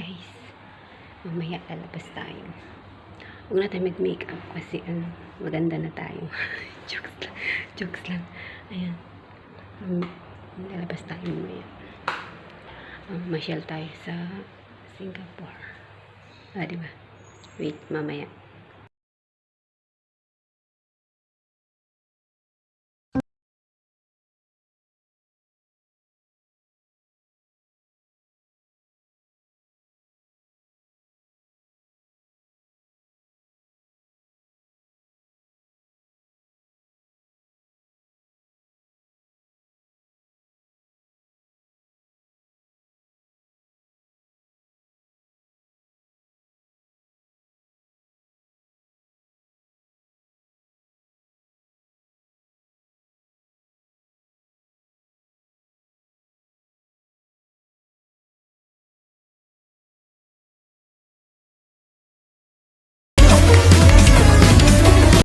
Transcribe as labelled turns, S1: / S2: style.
S1: guys. mamaya lalabas tayo. Huwag na tayo mag-makeup kasi ano, maganda na tayo. jokes lang. Jokes lang. Ayan. Um, lalabas tayo mamaya. Um, masyal tayo sa Singapore. Ah, di ba? Wait, mamaya.